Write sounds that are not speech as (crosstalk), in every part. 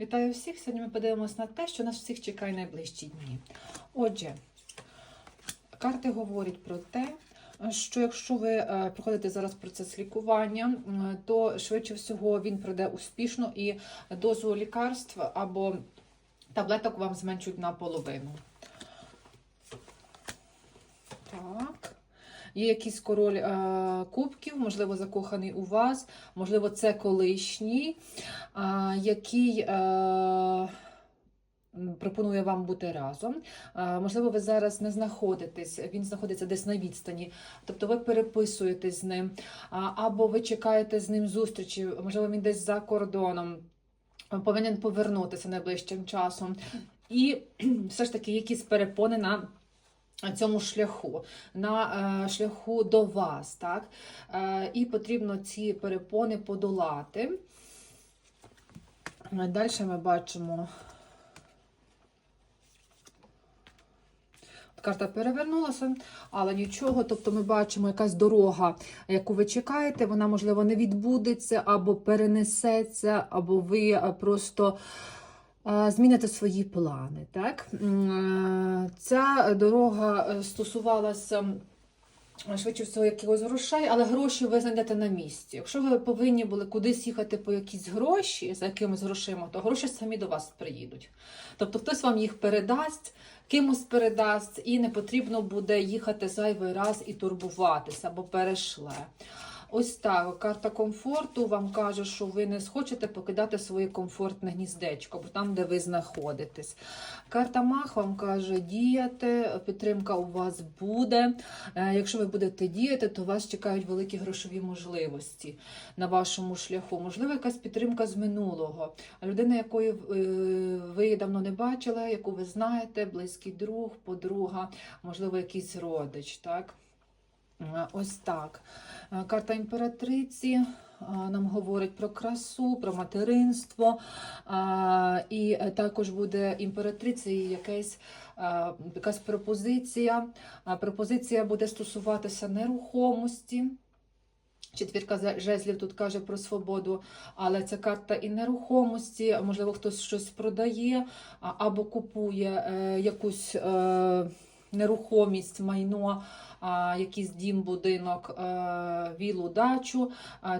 Вітаю всіх! Сьогодні ми подивимося на те, що нас всіх чекає найближчі дні. Отже, карти говорять про те, що якщо ви е, проходите зараз процес лікування, то швидше всього він пройде успішно і дозу лікарств або таблеток вам зменшують наполовину. Так. Є якийсь король е, кубків, можливо, закоханий у вас, можливо, це колишній, е, який е, пропонує вам бути разом. Можливо, ви зараз не знаходитесь, він знаходиться десь на відстані, тобто ви переписуєтесь з ним, або ви чекаєте з ним зустрічі, можливо, він десь за кордоном. Повинен повернутися найближчим часом. І (clears throat) все ж таки якісь перепони на цьому шляху, на е, шляху до вас, так? Е, і потрібно ці перепони подолати. Далі ми бачимо. От Карта перевернулася, але нічого. Тобто ми бачимо якась дорога, яку ви чекаєте, вона, можливо, не відбудеться, або перенесеться, або ви е, просто е, зміните свої плани. Так? Е, Ця дорога е, стосувалася. Швидше всього, якихось грошей, але гроші ви знайдете на місці. Якщо ви повинні були кудись їхати по якісь гроші за якимись грошима, то гроші самі до вас приїдуть. Тобто хтось вам їх передасть, кимось передасть, і не потрібно буде їхати зайвий раз і турбуватися або перешле. Ось так, карта комфорту вам каже, що ви не схочете покидати своє комфортне гніздечко, бо там, де ви знаходитесь. Карта Мах вам каже діяти, підтримка у вас буде. Е, Якщо ви будете діяти, то вас чекають великі грошові можливості на вашому шляху. Можливо, якась підтримка з минулого. Людина, якої е, ви давно не бачили, яку ви знаєте, близький друг, подруга, можливо, якийсь родич. так? Ось так. Е, Карта імператриці е, нам говорить про красу, про материнство. е, І також буде імператриця і якась, якась пропозиція. Пропозиція буде стосуватися нерухомості. Четвірка жезлів тут каже про свободу, але це карта і нерухомості, можливо, хтось щось продає або купує якусь нерухомість, майно, якийсь дім, будинок, е, вілу, дачу.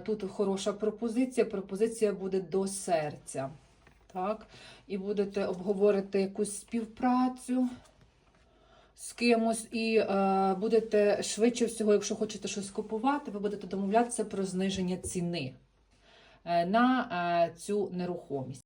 Тут хороша пропозиція. Пропозиція буде до серця. Так? І будете обговорити якусь співпрацю з кимось, і е, будете швидше всього, якщо хочете щось купувати, ви будете домовлятися про зниження ціни е, на е, цю нерухомість.